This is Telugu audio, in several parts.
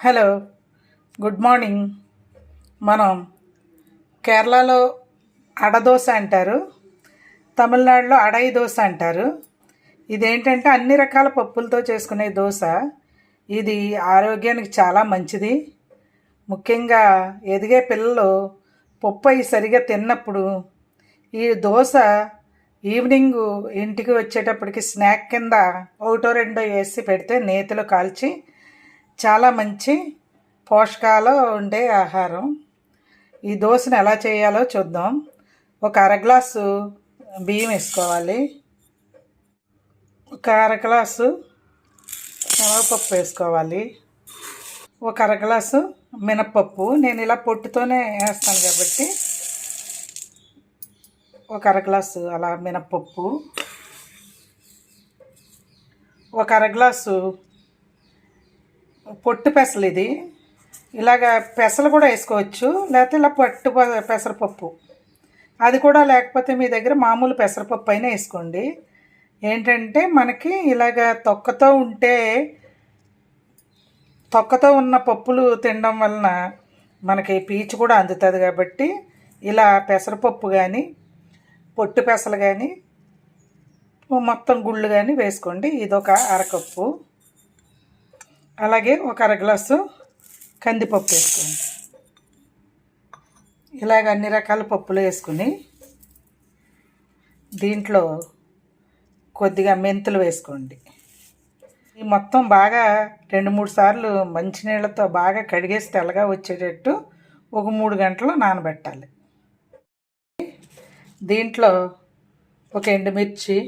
Hello good morning. మనం కేరళలో అడదోస అంటారు తమిళనాడులో అడై దోశ అంటారు. ఇదేంటంటే అన్ని రకాల పప్పులతో చేసుకునే దోశ ఇది ఆరోగ్యానికి చాలా మంచిది. ముఖ్యంగా ఎదిగే పిల్లలు పప్పు అయి సరిగా తిన్నప్పుడు ఈ దోశ ఈవినింగ్ ఇంటికి వచ్చేటప్పటికి స్నాక్ కింద ఒకటో రెండో వేసి పెడితే నేతిలో కాల్చి చాలా మంచి పోషకాలు ఉండే ఆహారం. ఈ దోశను ఎలా చేయాలో చూద్దాం. ఒక అర గ్లాసు బియ్యం వేసుకోవాలి. ఒక అర గ్లాసు శనగపప్పు వేసుకోవాలి. ఒక అర గ్లాసు మినప్పప్పు. నేను ఇలా పొట్టుతోనే వేస్తాను కాబట్టి ఒక అర గ్లాసు అలా మినప్పప్పు. ఒక అర గ్లాసు పొట్టు పెసలు ఇది. ఇలాగ పెసలు కూడా వేసుకోవచ్చు. లేకపోతే ఇలా పట్టు పెసరపప్పు. అది కూడా లేకపోతే మీ దగ్గర మామూలు పెసరపప్పు అయినా వేసుకోండి. ఏంటంటే మనకి ఇలాగ తొక్కతో ఉంటే తొక్కతో ఉన్న పప్పులు తినడం వలన మనకి పీచు కూడా అందుతుంది కాబట్టి ఇలా పెసరపప్పు కానీ పొట్టు పెసలు కానీ మొత్తం గుళ్ళు కానీ వేసుకోండి. ఇదొక అరకప్పు. అలాగే ఒక అర గ్లాసు కందిపప్పు వేసుకోండి. ఇలాగ అన్ని రకాల పప్పులు వేసుకుని దీంట్లో కొద్దిగా మెంతులు వేసుకోండి. ఈ మొత్తం బాగా రెండు మూడు సార్లు మంచినీళ్ళతో బాగా కడిగేసి తెల్లగా వచ్చేటట్టు ఒక మూడు గంటలు నానబెట్టాలి. దీంట్లో ఒక ఎండుమిర్చి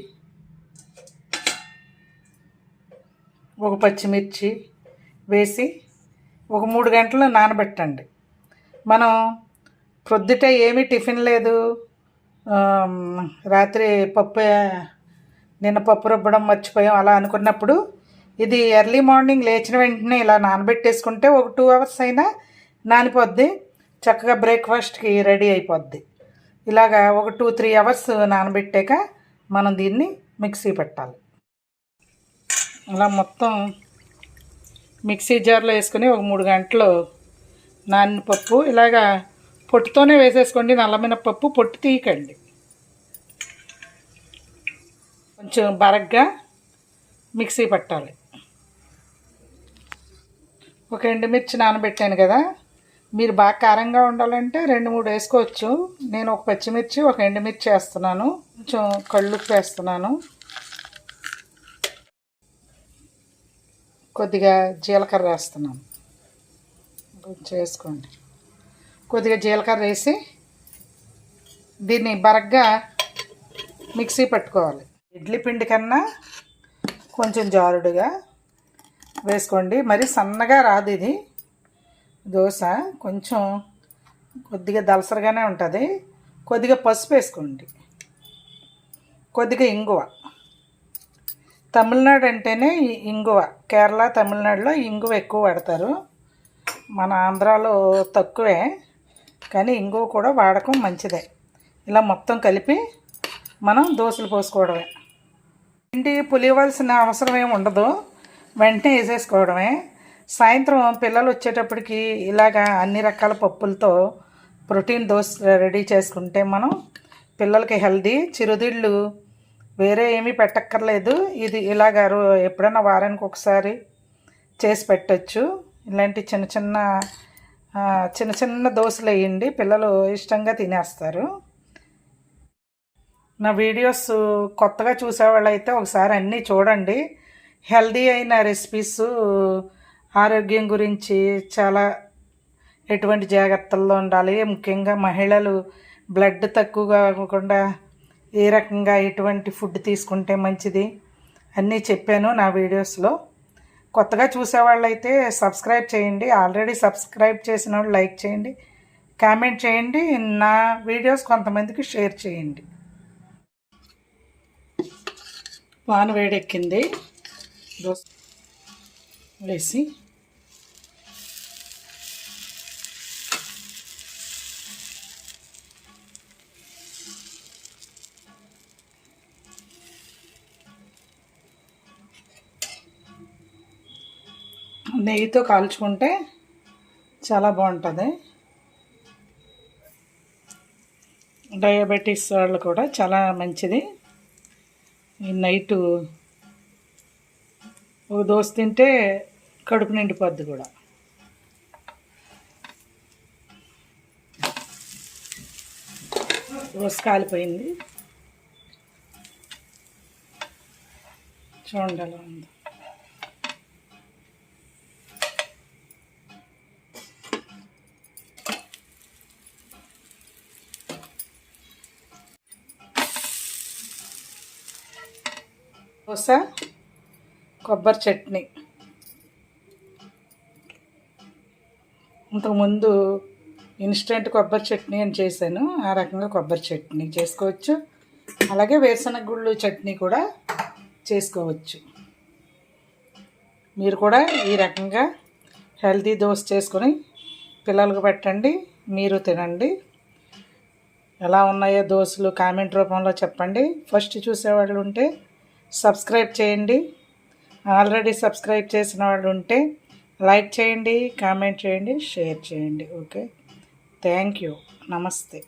ఒక పచ్చిమిర్చి వేసి ఒక మూడు గంటలు నానబెట్టండి. మనం ప్రొద్దుట ఏమీ టిఫిన్ లేదు. రాత్రి పప్పు నిన్న పప్పు రుబ్బడం మర్చిపోయాం అలా అనుకున్నప్పుడు ఇది ఎర్లీ మార్నింగ్ లేచిన వెంటనే ఇలా నానబెట్టేసుకుంటే ఒక టూ అవర్స్ అయినా నానిపోద్ది. చక్కగా బ్రేక్ఫాస్ట్కి రెడీ అయిపోద్ది. ఇలాగా ఒక టూ త్రీ అవర్స్ నానబెట్టాక మనం దీన్ని మిక్సీ పెట్టాలి. అలా మొత్తం మిక్సీ జార్లో వేసుకొని ఒక మూడు గంటలు నానిన పప్పు ఇలాగా పొట్టుతోనే వేసేసుకోండి నల్లమినపప్పు పొట్టు తీయకండి. కొంచెం బరగ్గా మిక్సీ పట్టాలి. ఒక ఎండుమిర్చి నానబెట్టాను కదా మీరు బాగా కారంగా ఉండాలంటే రెండు మూడు వేసుకోవచ్చు. నేను ఒక పచ్చిమిర్చి ఒక ఎండుమిర్చి వేస్తున్నాను. కొంచెం కళ్ళుప్పు వేస్తున్నాను. కొద్దిగా జీలకర్ర వేస్తున్నాను కొంచెం వేసుకోండి. కొద్దిగా జీలకర్ర వేసి దీన్ని బరగ్గా మిక్సీ పట్టుకోవాలి. ఇడ్లీ పిండి కన్నా కొంచెం జారుడుగా వేసుకోండి. మరి సన్నగా రాదు ఇది. దోశ కొంచెం కొద్దిగా దలసరగానే ఉంటుంది. కొద్దిగా పసుపు వేసుకోండి. కొద్దిగా ఇంగువ. తమిళనాడు అంటేనే ఇంగువ. కేరళ తమిళనాడులో ఇంగువ ఎక్కువ వాడతారు. మన ఆంధ్రాలో తక్కువే కానీ ఇంగువ కూడా వాడకం మంచిదే. ఇలా మొత్తం కలిపి మనం దోశలు పోసుకోవడమే. ఇంటి పులియవలసిన అవసరం ఏమి ఉండదు. వెంటనే వేసేసుకోవడమే. సాయంత్రం పిల్లలు వచ్చేటప్పటికి ఇలాగా అన్ని రకాల పప్పులతో ప్రోటీన్ దోశ రెడీ చేసుకుంటే మనం పిల్లలకి హెల్దీ చిరుదిళ్ళు వేరే ఏమీ పెట్టక్కర్లేదు. ఇది ఇలాగ రో- ఎప్పుడైనా వారానికి ఒకసారి చేసి పెట్టచ్చు. ఇలాంటి చిన్న చిన్న చిన్న చిన్న దోశలు వేయండి. పిల్లలు ఇష్టంగా తినేస్తారు. నా వీడియోస్ కొత్తగా చూసేవాళ్ళైతే ఒకసారి అన్నీ చూడండి. హెల్దీ అయిన రెసిపీస్ ఆరోగ్యం గురించి చాలా ఎటువంటి జాగ్రత్తల్లో ఉండాలి. ముఖ్యంగా మహిళలు బ్లడ్ తక్కువగా కాకుండా ఏ రకంగా ఎటువంటి ఫుడ్ తీసుకుంటే మంచిది అన్నీ చెప్పాను నా వీడియోస్లో. కొత్తగా చూసేవాళ్ళు అయితే సబ్స్క్రైబ్ చేయండి. ఆల్రెడీ సబ్స్క్రైబ్ చేసిన వాళ్ళు లైక్ చేయండి. కామెంట్ చేయండి. నా వీడియోస్ కొంతమందికి షేర్ చేయండి. వాన వేడెక్కింది. దోశ వేసి నెయ్యితో కాల్చుకుంటే చాలా బాగుంటుంది. డయాబెటీస్ వాళ్ళు కూడా చాలా మంచిది. నైటు ఒక దోశ తింటే కడుపు నిండిపోద్ది కూడా. దోశ కాలిపోయింది. చూడాలి ఉంది. పూస కొబ్బరి చట్నీ. ఇంతకుముందు ఇన్స్టెంట్ కొబ్బరి చట్నీ అని చేశాను. ఆ రకంగా కొబ్బరి చట్నీ చేసుకోవచ్చు. అలాగే వేరుశనగ గుళ్ళు చట్నీ కూడా చేసుకోవచ్చు. మీరు కూడా ఈ రకంగా హెల్తీ దోశ చేసుకొని పిల్లలకు పెట్టండి మీరు తినండి. ఎలా ఉన్నాయో దోశలు కామెంట్ రూపంలో చెప్పండి. ఫస్ట్ చూసేవాళ్ళు ఉంటే సబ్స్క్రైబ్ చేయండి. ఆల్రెడీ సబ్స్క్రైబ్ చేసిన వాళ్ళు ఉంటే లైక్ చేయండి కామెంట్ చేయండి షేర్ చేయండి. ఓకే? Thank you. నమస్తే.